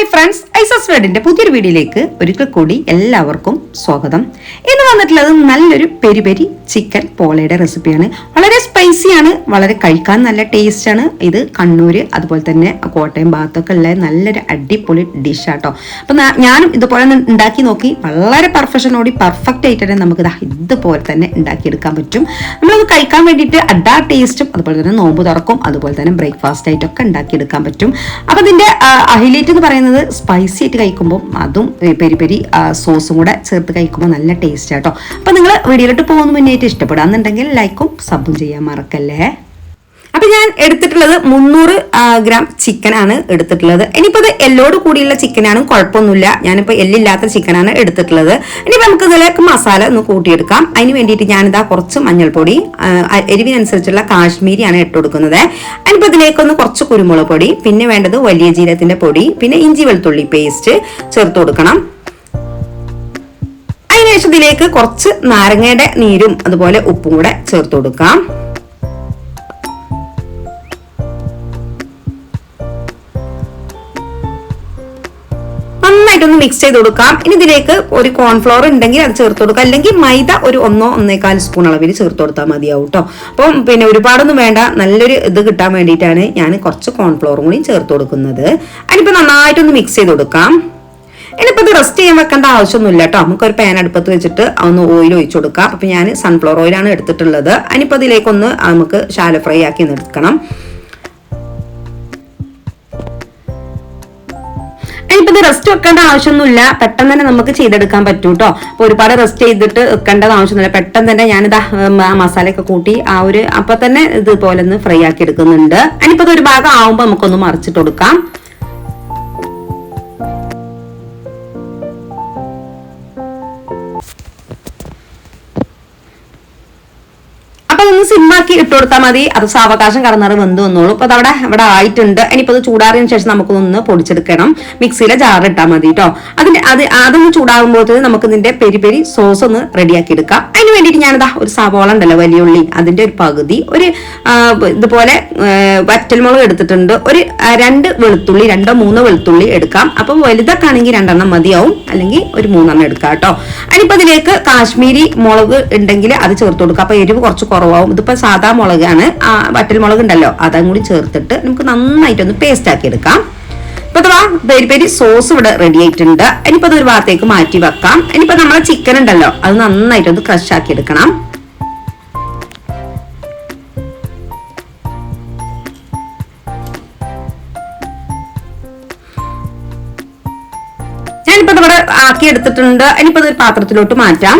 Hi friends ഐസസ് വേർഡിന്റെ പുതിയൊരു വീഡിയോയിലേക്ക് ഒരിക്കൽ കൂടി എല്ലാവർക്കും സ്വാഗതം. ഇന്ന് വന്നിട്ടുള്ളത് നല്ലൊരു പെരി പെരി ചിക്കൻ പോളയുടെ റെസിപ്പിയാണ് വളരെ സ്പൈസിയാണ് വളരെ കഴിക്കാൻ നല്ല ടേസ്റ്റ് ആണ്. ഇത് കണ്ണൂര് അതുപോലെ തന്നെ കോട്ടയം ഭാഗത്തൊക്കെ ഉള്ള നല്ലൊരു അടിപൊളി ഡിഷാട്ടോ അപ്പൊ ഞാനും ഇതുപോലെ ഉണ്ടാക്കി നോക്കി. വളരെ പെർഫെക്ഷനോടി പെർഫെക്റ്റ് ആയിട്ട് തന്നെ നമുക്ക് ഇതുപോലെ തന്നെ ഉണ്ടാക്കിയെടുക്കാൻ പറ്റും. നമ്മളത് കഴിക്കാൻ വേണ്ടിയിട്ട് അഡാ ടേസ്റ്റും അതുപോലെ തന്നെ നോമ്പ് തുറക്കും അതുപോലെ തന്നെ ബ്രേക്ക്ഫാസ്റ്റ് ആയിട്ടൊക്കെ ഉണ്ടാക്കിയെടുക്കാൻ പറ്റും. അപ്പൊ ഇതിന്റെ ഹൈലൈറ്റ് എന്ന് പറയുന്നത് സ്പൈസി ആയിട്ട് കഴിക്കുമ്പോൾ അതും പെരി പെരി സോസും കൂടെ ചേർത്ത് കഴിക്കുമ്പോൾ നല്ല ടേസ്റ്റ് ആട്ടോ അപ്പൊ നിങ്ങൾ വീഡിയോയിലോട്ട് പോകുന്ന മുന്നേറ്റ് ഇഷ്ടപ്പെടാന്നുണ്ടെങ്കിൽ ലൈക്കും സബും ചെയ്യാൻ മറക്കല്ലേ? അപ്പൊ ഞാൻ എടുത്തിട്ടുള്ളത് മുന്നൂറ് ഗ്രാം ചിക്കൻ ആണ് എടുത്തിട്ടുള്ളത്. ഇനിയിപ്പോ അത് എല്ലോട് കൂടിയുള്ള ചിക്കനാണ് കുഴപ്പമൊന്നുമില്ല. ഞാനിപ്പോ എല്ലില്ലാത്ത ചിക്കനാണ് എടുത്തിട്ടുള്ളത്. ഇനിയിപ്പോ നമുക്ക് ഇതിലേക്ക് മസാല ഒന്ന് കൂട്ടിയെടുക്കാം. അതിന് വേണ്ടിയിട്ട് ഞാനിതാ കുറച്ച് മഞ്ഞൾപ്പൊടി എരിവിനനുസരിച്ചുള്ള കാശ്മീരിയാണ് ഇട്ട് കൊടുക്കുന്നത്. അതിനിപ്പോ ഇതിലേക്കൊന്ന് കുറച്ച് കുരുമുളക് പൊടി പിന്നെ വേണ്ടത് വലിയ ജീരകത്തിന്റെ പൊടി പിന്നെ ഇഞ്ചി വെളുത്തുള്ളി പേസ്റ്റ് ചേർത്ത് കൊടുക്കണം. അതിനുശേഷം ഇതിലേക്ക് കുറച്ച് നാരങ്ങയുടെ നീരും അതുപോലെ ഉപ്പും കൂടെ ചേർത്ത് കൊടുക്കാം. മിക്സ് ചെയ്ത് കൊടുക്കാം. ഇനി ഇതിലേക്ക് ഒരു കോൺഫ്ലോർ ഉണ്ടെങ്കിൽ അത് ചേർത്ത് കൊടുക്കാം അല്ലെങ്കിൽ മൈദ ഒരു ഒന്നോ ഒന്നേകാൽ സ്പൂൺ അളവിൽ ചേർത്ത് കൊടുത്താൽ മതിയാവും കേട്ടോ അപ്പം പിന്നെ ഒരുപാടൊന്നും വേണ്ട. നല്ലൊരു ഇത് കിട്ടാൻ വേണ്ടിയിട്ടാണ് ഞാൻ കുറച്ച് കോൺഫ്ലോറും കൂടി ചേർത്ത് കൊടുക്കുന്നത്. അതിനിപ്പോൾ നന്നായിട്ടൊന്ന് മിക്സ് ചെയ്ത് കൊടുക്കാം. ഇനിയിപ്പോൾ ഇത് റെസ്റ്റ് ചെയ്യാൻ വെക്കേണ്ട ആവശ്യമൊന്നുമില്ല കേട്ടോ. നമുക്ക് ഒരു പാൻ അടുപ്പത്ത് വെച്ചിട്ട് ഒന്ന് ഓയിൽ ഒഴിച്ചു കൊടുക്കാം. അപ്പം ഞാൻ സൺഫ്ലവർ ഓയിലാണ് എടുത്തിട്ടുള്ളത്. അതിനിപ്പോൾ ഇതിലേക്കൊന്ന് നമുക്ക് ശാല ഫ്രൈ ആക്കി ഒന്ന് ഇനിയിപ്പോ ഇത് റെസ്റ്റ് വെക്കേണ്ട ആവശ്യമൊന്നുമില്ല. പെട്ടെന്ന് തന്നെ നമുക്ക് ചെയ്തെടുക്കാൻ പറ്റും കേട്ടോ അപ്പൊ ഒരുപാട് റെസ്റ്റ് ചെയ്തിട്ട് വെക്കേണ്ടത് ആവശ്യമൊന്നുമില്ല. പെട്ടെന്ന് തന്നെ ഞാൻ ആ മസാലയൊക്കെ കൂട്ടി ആ ഒരു അപ്പൊ തന്നെ ഇതുപോലെ ഒന്ന് ഫ്രൈ ആക്കി എടുക്കുന്നുണ്ട്. ഇനിയിപ്പോ ഒരു ഭാഗം ആവുമ്പോ നമുക്കൊന്ന് മറിച്ചിട്ട് കൊടുക്കാം. അപ്പൊ അതൊന്ന് സിമ്മാക്കി ഇട്ട് കൊടുത്താൽ മതി. അത് സാവകാശം കടന്നാറ് വെന്ത് വന്നോളൂ. അപ്പൊ അതവിടെ ഇവിടെ ആയിട്ടുണ്ട്. ഇനിയിപ്പോ അത് ചൂടാറിയതിന് ശേഷം നമുക്കൊന്ന് പൊടിച്ചെടുക്കണം. മിക്സിയിലെ ജാർ ഇട്ടാൽ മതി കേട്ടോ അതിന്റെ അത് അതൊന്ന് ചൂടാകുമ്പോഴത്തേക്ക് നമുക്ക് ഇതിന്റെ പെരി പെരി സോസ് ഒന്ന് റെഡിയാക്കി എടുക്കാം. അതിന് വേണ്ടിയിട്ട് ഞാനിതാ ഒരു സവോള ഉണ്ടല്ലോ വലിയ ഉള്ളി അതിന്റെ ഒരു പകുതി ഒരു ഇതുപോലെ വറ്റൽമുളക് എടുത്തിട്ടുണ്ട്. ഒരു രണ്ട് വെളുത്തുള്ളി രണ്ടോ മൂന്നോ വെളുത്തുള്ളി എടുക്കാം. അപ്പൊ വലുതൊക്കെ ആണെങ്കിൽ രണ്ടെണ്ണം മതിയാവും. അല്ലെങ്കിൽ ഒരു മൂന്നെണ്ണം എടുക്കാം കേട്ടോ അതിനിപ്പോ ഇതിലേക്ക് കാശ്മീരി മുളക് ഉണ്ടെങ്കിൽ അത് ചേർത്ത് കൊടുക്കാം. അപ്പൊ എരിവ് കുറച്ച് കുറവാകും ഇതിപ്പോ സാധാ മുളകാണ് ആ വറ്റൽ മുളക് ഉണ്ടല്ലോ അതും കൂടി ചേർത്തിട്ട് നമുക്ക് നന്നായിട്ട് ഒന്ന് പേസ്റ്റ് ആക്കി എടുക്കാം. ഇപ്പൊ ഇതാ പെരി പെരി സോസ് ഇവിടെ റെഡി ആയിട്ടുണ്ട്. ഇനിയിപ്പോ അത് ഒരു ഭാഗത്തേക്ക് മാറ്റി വെക്കാം. ഇനിയിപ്പോ നമ്മളെ ചിക്കൻ ഉണ്ടല്ലോ അത് നന്നായിട്ട് ഒന്ന് ക്രഷ് ആക്കി എടുക്കണം. ഞാനിപ്പോ ഇവിടെ ആക്കി എടുത്തിട്ടുണ്ട് ഇനിയിപ്പോ അതൊരു ഒരു പാത്രത്തിലോട്ട് മാറ്റാം.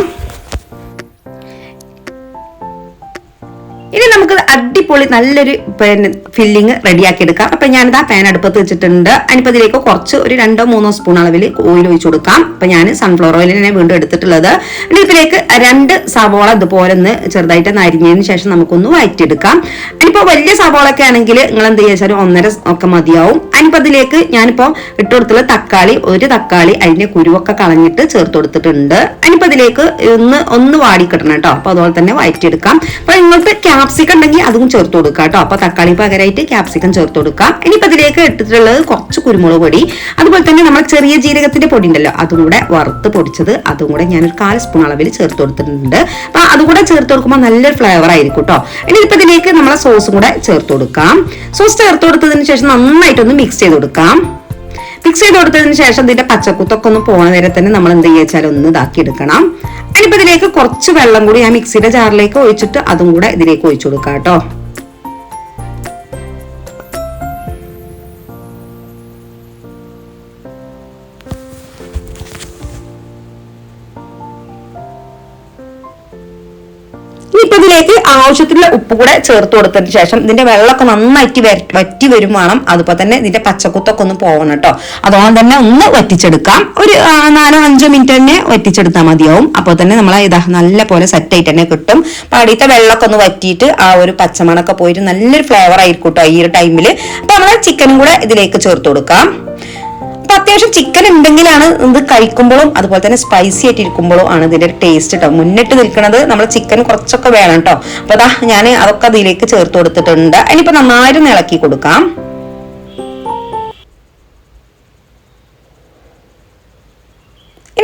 അടിപൊളി നല്ലൊരു പിന്നെ ഫില്ലിങ് റെഡിയാക്കി എടുക്കാം അപ്പൊ ആ പാൻ അടുപ്പത്ത് വെച്ചിട്ടുണ്ട്. അതിനിപ്പോ ഇതിലേക്ക് കുറച്ച് ഒരു രണ്ടോ മൂന്നോ സ്പൂൺ അളവിൽ ഓയിൽ ഒഴിച്ചു കൊടുക്കാം. അപ്പൊ ഞാൻ സൺഫ്ലവർ ഓയിൽ തന്നെ വീണ്ടും എടുത്തിട്ടുള്ളത്. ഇനി ഇതിലേക്ക് രണ്ട് സവോള ഇതുപോലെ ഒന്ന് ചെറുതായിട്ട് നരിഞ്ഞതിന് ശേഷം നമുക്കൊന്ന് വഴറ്റിയെടുക്കാം ഇനിയിപ്പോ വലിയ സവോള ഒക്കെ ആണെങ്കിൽ നിങ്ങൾ എന്ത് ചെയ്യാച്ചാലും ഒന്നര ഒക്കെ മതിയാവും. അതിനിപ്പോ ഇതിലേക്ക് ഞാനിപ്പോ ഇട്ട് കൊടുത്തുള്ള തക്കാളി ഒരു തക്കാളി അതിന്റെ കുരുവൊക്കെ കളഞ്ഞിട്ട് ചേർത്ത് കൊടുത്തിട്ടുണ്ട്. അതിനിപ്പോ ഇതിലേക്ക് ഒന്ന് ഒന്ന് വാടി കിട്ടണം കേട്ടോ. അപ്പൊ അതുപോലെ തന്നെ വഴറ്റിയെടുക്കാം അപ്പൊ നിങ്ങൾക്ക് ക്യാപ്സിക്കം ഉണ്ടെങ്കിൽ അതും ചേർത്ത് കൊടുക്കാം കേട്ടോ. അപ്പൊ തക്കാളി പകരമായിട്ട് ക്യാപ്സിക്കം ചേർത്ത് കൊടുക്കാം ഇനിയിപ്പോ ഇതിലേക്ക് ഇട്ടിട്ടുള്ളത് കുറച്ച് കുരുമുളക് പൊടി. അതുപോലെ തന്നെ നമ്മൾ ചെറിയ ജീരകത്തിന്റെ പൊടി ഉണ്ടല്ലോ അതും കൂടെ വറുത്ത് പൊടിച്ചത് അതും കൂടെ ഞാനൊരു കാൽ സ്പൂൺ അളവിൽ ചേർത്ത് കൊടുത്തിട്ടുണ്ട് അപ്പൊ അതും കൂടെ ചേർത്ത് കൊടുക്കുമ്പോൾ നല്ലൊരു ഫ്ലേവർ ആയിരിക്കും കേട്ടോ. ഇനിയിപ്പോ ഇതിലേക്ക് നമ്മളെ സോസും കൂടെ ചേർത്ത് കൊടുക്കാം സോസ് ചേർത്ത് കൊടുത്തതിന് ശേഷം നന്നായിട്ടൊന്ന് മിക്സ് ചെയ്ത് കൊടുക്കാം മിക്സ് ചെയ്ത് കൊടുത്തതിന് ശേഷം ഇതിന്റെ പച്ചക്കുത്തൊക്കെ ഒന്ന് പോണ നേരം തന്നെ നമ്മൾ എന്ത് ചെയ്യാച്ചാൽ ഒന്ന് ഇതാക്കി എടുക്കണം ഇനിയിപ്പോ ഇതിലേക്ക് കുറച്ച് വെള്ളം കൂടി ഞാൻ മിക്സിയുടെ ജാറിലേക്ക് ഒഴിച്ചിട്ട് അതും കൂടെ ഇതിലേക്ക് ഒഴിച്ചു കൊടുക്കാം കേട്ടോ. ഇനിയിപ്പോ ഇതിലേക്ക് ആവശ്യത്തിലുള്ള ഉപ്പ് കൂടെ ചേർത്ത് കൊടുത്തതിന് ശേഷം ഇതിന്റെ വെള്ളമൊക്കെ നന്നായിട്ട് വറ്റി വരും വേണം. അതുപോലെ തന്നെ ഇതിന്റെ പച്ചക്കുത്തൊക്കെ ഒന്ന് പോകണം കേട്ടോ. അതുകൊണ്ട് തന്നെ ഒന്ന് വറ്റിച്ചെടുക്കാം. ഒരു നാലോ അഞ്ചോ മിനിറ്റ് തന്നെ വറ്റിച്ചെടുത്താൽ മതിയാവും. അപ്പോൾ തന്നെ നമ്മൾ ഇതാ നല്ല പോലെ സെറ്റ് ആയിട്ട് തന്നെ കിട്ടും. അടിയത്തെ വെള്ളമൊക്കെ ഒന്ന് വറ്റിയിട്ട് ആ ഒരു പച്ചമണൊക്കെ പോയിട്ട് നല്ലൊരു ഫ്ലേവർ ആയിരിക്കും കേട്ടോ ഈ ഒരു ടൈമിൽ അപ്പൊ നമ്മൾ ചിക്കനും കൂടെ ഇതിലേക്ക് ചേർത്ത് കൊടുക്കാം. അപ്പൊ അത്യാവശ്യം ചിക്കൻ ഉണ്ടെങ്കിലാണ് ഇത് കഴിക്കുമ്പോഴും അതുപോലെ തന്നെ സ്പൈസി ആയിട്ട് ഇരിക്കുമ്പോഴും ആണ് ഇതിന്റെ ടേസ്റ്റ് കേട്ടോ മുന്നിട്ട് നിൽക്കുന്നത് നമ്മൾ ചിക്കൻ കുറച്ചൊക്കെ വേണം കേട്ടോ അപ്പൊ അതാ ഞാൻ അതൊക്കെ അതിലേക്ക് ചേർത്ത് കൊടുത്തിട്ടുണ്ട്. ഇനിയിപ്പോ നന്നായിട്ട് ഇളക്കി കൊടുക്കാം.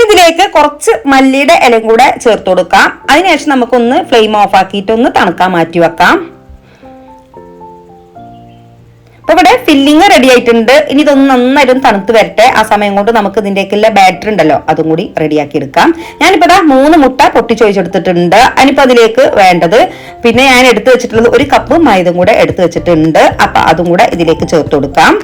ഇതിലേക്ക് കുറച്ച് മല്ലിയുടെ ഇലയും കൂടെ ചേർത്ത് കൊടുക്കാം. അതിനുശേഷം നമുക്കൊന്ന് ഫ്ലെയിം ഓഫ് ആക്കിയിട്ട് ഒന്ന് തണുക്കാൻ മാറ്റി വെക്കാം. അപ്പൊ ഇവിടെ ഫില്ലിങ് റെഡി ആയിട്ടുണ്ട്. ഇനി ഇതൊന്ന് നന്നായിട്ട് തണുത്ത് വരട്ടെ. ആ സമയം കൊണ്ട് നമുക്ക് ഇതിന്റെയൊക്കെയുള്ള ബാറ്ററി ഉണ്ടല്ലോ അതും കൂടി റെഡിയാക്കി എടുക്കാം. ഞാനിപ്പോ ഇതാ മൂന്ന് മുട്ട പൊട്ടിച്ചൊഴിച്ചെടുത്തിട്ടുണ്ട്. അതിനിപ്പോ അതിലേക്ക് വേണ്ടത് പിന്നെ ഞാൻ എടുത്തു വെച്ചിട്ടുള്ളത് ഒരു കപ്പ് മൈദം കൂടെ എടുത്തു വെച്ചിട്ടുണ്ട്. അപ്പൊ അതും കൂടെ ഇതിലേക്ക് ചേർത്ത് കൊടുക്കാം.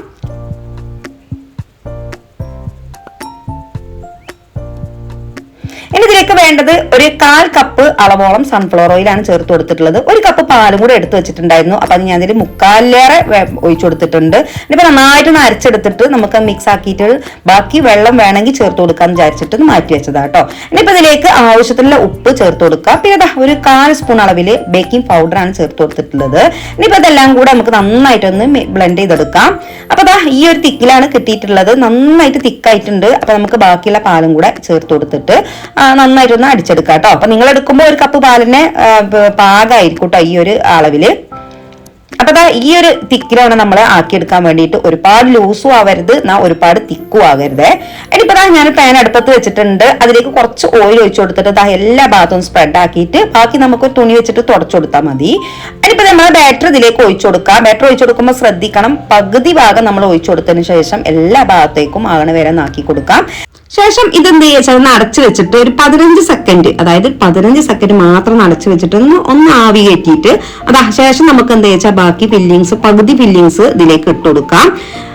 ഇതിലേക്ക് വേണ്ടത് ഒരു കാൽ കപ്പ് അളവോളം സൺഫ്ലവർ ഓയിലാണ് ചേർത്ത് കൊടുത്തിട്ടുള്ളത്. ഒരു കപ്പ് പാലും കൂടെ എടുത്തു വെച്ചിട്ടുണ്ടായിരുന്നു. അപ്പൊ അത് ഞാൻ അതിൽ മുക്കാലേറെ ഒഴിച്ചു കൊടുത്തിട്ടുണ്ട്. ഇനിയിപ്പോ നന്നായിട്ട് ഒന്ന് അരച്ചെടുത്തിട്ട് നമുക്ക് മിക്സ് ആക്കിയിട്ട് ബാക്കി വെള്ളം വേണമെങ്കിൽ ചേർത്ത് കൊടുക്കാന്ന് വിചാരിച്ചിട്ട് മാറ്റി വെച്ചതാ കേട്ടോ ഇനിയിപ്പോ ഇതിലേക്ക് ആവശ്യത്തിനുള്ള ഉപ്പ് ചേർത്ത് കൊടുക്കുക പിന്നെ അതാ ഒരു കാൽ സ്പൂൺ അളവിൽ ബേക്കിംഗ് പൗഡർ ആണ് ചേർത്ത് കൊടുത്തിട്ടുള്ളത്. ഇനിയിപ്പോ ഇതെല്ലാം കൂടെ നമുക്ക് നന്നായിട്ടൊന്ന് ബ്ലെൻഡ് ചെയ്തെടുക്കാം. അപ്പൊ അതാ ഈ ഒരു തിക്കിലാണ് കിട്ടിയിട്ടുള്ളത്. നന്നായിട്ട് തിക്കായിട്ടുണ്ട്. അപ്പൊ നമുക്ക് ബാക്കിയുള്ള പാലും കൂടെ ചേർത്ത് കൊടുത്തിട്ട് നന്നായിട്ടൊന്ന് അടിച്ചെടുക്കാം കേട്ടോ. അപ്പൊ നിങ്ങൾ എടുക്കുമ്പോൾ ഒരു കപ്പ് പാലിന് പാകമായിരിക്കും കേട്ടോ ഈ ഒരു അളവിൽ. അപ്പൊ ദാ ഈ ഒരു തിക്കിലാണ് നമ്മൾ ആക്കിയെടുക്കാൻ വേണ്ടിയിട്ട് ഒരുപാട് ലൂസും ആവരുത് എന്നാ ഒരുപാട് തിക്കും ആകരുത് ഇനിയിപ്പോ ദാ ഞാൻ പാൻ അടുപ്പത്ത് വെച്ചിട്ടുണ്ട്. അതിലേക്ക് കുറച്ച് ഓയിൽ ഒഴിച്ചു കൊടുത്തിട്ട് ദാ എല്ലാ ഭാഗത്തും സ്പ്രെഡ് ആക്കിയിട്ട് ബാക്കി നമുക്ക് തുണി വെച്ചിട്ട് തുടച്ചു കൊടുത്താൽ മതി. ഇനിയിപ്പോ നമ്മൾ ബാറ്റർ ഇതിലേക്ക് ഒഴിച്ചു കൊടുക്കുക ബാറ്റർ ഒഴിച്ചു കൊടുക്കുമ്പോൾ ശ്രദ്ധിക്കണം പകുതി ഭാഗം നമ്മൾ ഒഴിച്ചു കൊടുത്തതിന് ശേഷം എല്ലാ ഭാഗത്തേക്കും ആകണ വരെ നാക്കി കൊടുക്കാം. ശേഷം ഇതെന്ത് ചെയ്യുക ഒന്ന് അടച്ചു വെച്ചിട്ട് ഒരു പതിനഞ്ച് സെക്കൻഡ് അതായത് പതിനഞ്ച് സെക്കൻഡ് മാത്രം അടച്ചു വെച്ചിട്ട് ഒന്ന് ഒന്ന് ആവി കയറ്റിയിട്ട് അതാ ശേഷം നമുക്ക് എന്ത് വെച്ചാൽ ബാക്കി ഫില്ലിങ്സ് പകുതി ഫില്ലിങ്സ് ഇതിലേക്ക് ഇട്ട് കൊടുക്കാം. ഇത്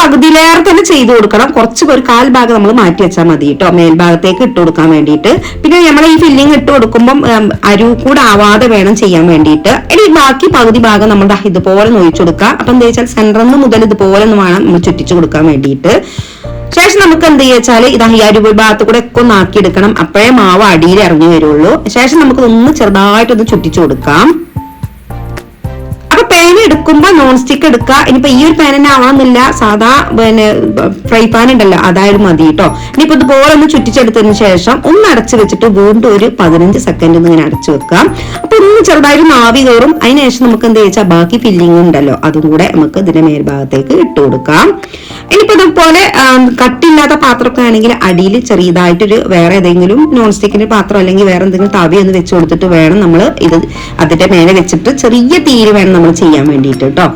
പകുതിയിലേറെ തന്നെ ചെയ്തു കൊടുക്കണം. കുറച്ച് ഒരു കാൽ ഭാഗം നമ്മൾ മാറ്റി വെച്ചാൽ മതി കേട്ടോ മേൽഭാഗത്തേക്ക് ഇട്ട് കൊടുക്കാൻ വേണ്ടിയിട്ട്. പിന്നെ നമ്മൾ ഈ ഫില്ലിങ് ഇട്ട് കൊടുക്കുമ്പോൾ അരു കൂടെ ആവാതെ വേണം ചെയ്യാൻ വേണ്ടിയിട്ട്. ഇനി ബാക്കി പകുതി ഭാഗം നമ്മൾ ഇതുപോലെ നൊഴിച്ചു കൊടുക്കുക അപ്പൊ എന്താ വെച്ചാൽ സെന്ററിൽ നിന്ന് മുതൽ ഇതുപോലെ ഒന്ന് വേണം നമ്മൾ ചുറ്റിച്ചു കൊടുക്കാൻ വേണ്ടിയിട്ട്. ശേഷം നമുക്ക് എന്ത് ചെയ്യാച്ചാൽ ഇത് അരുവ് ഭാഗത്ത് കൂടെ ഒക്കെ ഒന്ന് ആക്കിയെടുക്കണം അപ്പോഴേ മാവ് അടിയിൽ ഇറങ്ങി വരുള്ളൂ. ശേഷം നമുക്ക് ഒന്ന് ചെറുതായിട്ടൊന്ന് ചുറ്റിച്ചു കൊടുക്കാം. എടുക്കുമ്പോൾ നോൺ സ്റ്റിക്ക് എടുക്കുക. ഇനിയിപ്പോ ഈ ഒരു പാൻ തന്നെ ആവാന്നില്ല സാധാ പിന്നെ ഫ്രൈ പാൻ ഉണ്ടല്ലോ അതായത് മതി കേട്ടോ ഇനിയിപ്പോ ഇതുപോലെ ഒന്ന് ചുറ്റിച്ചെടുത്തതിന് ശേഷം ഒന്ന് അടച്ചു വെച്ചിട്ട് വീണ്ടും ഒരു പതിനഞ്ച് സെക്കൻഡ് ഒന്ന് ഇങ്ങനെ അടച്ചു വെക്കാം അപ്പൊ ഒന്ന് ചെറുതായിട്ട് നാവി കയറും. അതിനുശേഷം നമുക്ക് എന്താ വെച്ചാൽ ബാക്കി ഫില്ലിംഗ് ഉണ്ടല്ലോ. അതും കൂടെ നമുക്ക് ഇതിന്റെ മേൽഭാഗത്തേക്ക് ഇട്ട് കൊടുക്കാം. ഇനിയിപ്പോ ഇതുപോലെ കട്ടില്ലാത്ത പാത്രമൊക്കെ ആണെങ്കിൽ അടിയിൽ ചെറിയതായിട്ടൊരു വേറെ ഏതെങ്കിലും നോൺ സ്റ്റിക്കിന്റെ പാത്രം അല്ലെങ്കിൽ വേറെ എന്തെങ്കിലും തവി ഒന്ന് വെച്ച് കൊടുത്തിട്ട് വേണം നമ്മൾ ഇത് അതിന്റെ മേലെ വെച്ചിട്ട് ചെറിയ തീര് വേണം നമ്മൾ ചെയ്യാൻ വേണ്ടിയിട്ട് കേട്ടോ.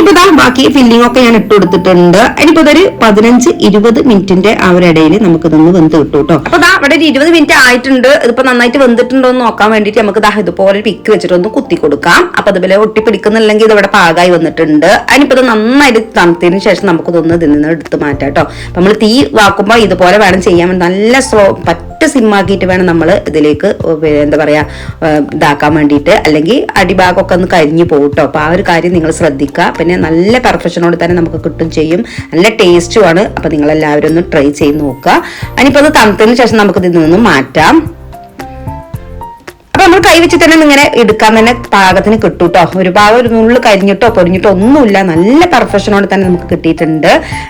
ഇനിയിപ്പോ ഇതാ ബാക്കി ഫില്ലിംഗ് ഒക്കെ ഞാൻ ഇട്ട് കൊടുത്തിട്ടുണ്ട്. ഇനിയിപ്പോ ഇതൊരു പതിനഞ്ച് ഇരുപത് മിനിറ്റിന്റെ ആ ഒരു ഇടയിൽ നമുക്ക് ഇതൊന്ന് വെന്ത് കിട്ടും കേട്ടോ. അപ്പൊ ഇതാ ഇവിടെ ഒരു ഇരുപത് മിനിറ്റ് ആയിട്ടുണ്ട്. ഇതിപ്പോ നന്നായിട്ട് വെന്തിട്ടുണ്ടോ എന്ന് നോക്കാൻ വേണ്ടിട്ട് നമുക്ക് ഇതാ ഇതുപോലെ പിക്ക് വെച്ചിട്ട് ഒന്ന് കുത്തി കൊടുക്കാം. അപ്പൊ അതുപോലെ ഒട്ടി പിടിക്കുന്നില്ലെങ്കിൽ ഇത് ഇവിടെ പാകായി വന്നിട്ടുണ്ട്. അതിനിപ്പോ ഇത് നന്നായിട്ട് തണുത്തതിന് ശേഷം നമുക്കിതൊന്ന് ഇതിൽ നിന്ന് എടുത്ത് മാറ്റാം കേട്ടോ. നമ്മൾ തീ വാക്കുമ്പോൾ ഇതുപോലെ വേണം ചെയ്യാൻ നല്ല സ്ലോ പറ്റ സിമ്മാക്കിയിട്ട് വേണം നമ്മൾ ഇതിലേക്ക് എന്താ പറയാ ഇതാക്കാൻ വേണ്ടിയിട്ട്. അല്ലെങ്കിൽ അടിഭാഗമൊക്കെ ഒന്ന് കരിഞ്ഞു പോകട്ടോ അപ്പൊ ആ ഒരു കാര്യം നിങ്ങൾ ശ്രദ്ധിക്കുക. പിന്നെ നല്ല പെർഫെക്ഷനോട് തന്നെ നമുക്ക് കിട്ടും ചെയ്യും. നല്ല ടേസ്റ്റുമാണ് അപ്പം നിങ്ങളെല്ലാവരും ഒന്ന് ട്രൈ ചെയ്ത് നോക്കുക. ഇനിയിപ്പോൾ അത് തണുത്തതിന് ശേഷം നമുക്ക് ഇതിൽ നിന്നും മാറ്റാം. അപ്പൊ നമ്മൾ കൈ വെച്ച് തന്നെ ഇങ്ങനെ എടുക്കാൻ തന്നെ പാകത്തിന് കിട്ടും കേട്ടോ ഒരു ഭാഗം ഒരു നുള്ളിൽ കരിഞ്ഞിട്ടോ പൊടിഞ്ഞിട്ടോ ഒന്നുമില്ല. നല്ല പെർഫെക്ഷനോട് തന്നെ നമുക്ക് കിട്ടിയിട്ടുണ്ട്.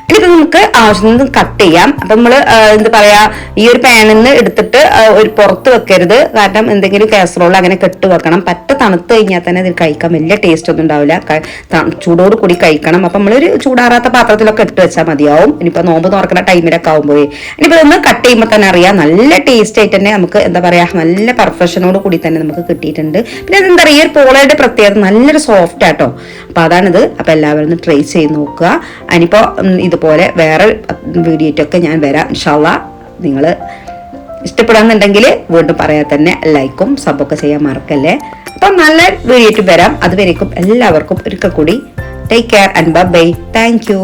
ഇനിയിപ്പോ നമുക്ക് ആവശ്യത്തിന് കട്ട് ചെയ്യാം. അപ്പൊ നമ്മൾ എന്താ പറയാ ഈ ഒരു പാനിൽ നിന്ന് എടുത്തിട്ട് ഒരു പുറത്ത് വെക്കരുത്. കാരണം എന്തെങ്കിലും കാസറോൾ അങ്ങനെ കെട്ട് വെക്കണം. പറ്റ തണുത്ത് കഴിഞ്ഞാൽ തന്നെ ഇതിൽ കഴിക്കാൻ വലിയ ടേസ്റ്റ് ഒന്നും ഉണ്ടാവില്ല. ചൂടോട് കൂടി കഴിക്കണം. അപ്പൊ നമ്മളൊരു ചൂടാറാത്ത പാത്രത്തിലൊക്കെ ഇട്ട് വെച്ചാൽ മതിയാവും. ഇനിയിപ്പോ നോമ്പ് തുറക്കുന്ന ടൈമിലൊക്കെ ആവുമ്പോഴേ. ഇനിയിപ്പോ ഒന്ന് കട്ട് ചെയ്യുമ്പോൾ തന്നെ അറിയാം. നല്ല ടേസ്റ്റ് ആയിട്ട് തന്നെ നമുക്ക് എന്താ പറയാ നല്ല പെർഫെക്ഷനോട് കൂടി തന്നെ നമുക്ക് കിട്ടിയിട്ടുണ്ട്. പിന്നെ അതെന്താ പറയുക ഈ പോളയുടെ പ്രത്യേകത നല്ലൊരു സോഫ്റ്റ് ആട്ടോ. അപ്പൊ അതാണിത്. അപ്പൊ എല്ലാവരും ഒന്ന് ട്രൈ ചെയ്ത് നോക്കുക. അതിനിപ്പോ ഇതുപോലെ വേറെ വീഡിയോറ്റൊക്കെ ഞാൻ വരാം ഷവ നിങ്ങൾ ഇഷ്ടപ്പെടാന്നുണ്ടെങ്കിൽ വീണ്ടും പറയാൻ തന്നെ ലൈക്കും സബൊക്കെ ചെയ്യാൻ മറക്കല്ലേ. അപ്പം നല്ല വീഡിയോ വരാം. അതുവരേക്കും എല്ലാവർക്കും ഒരിക്കൽ കൂടി take care and bye thank you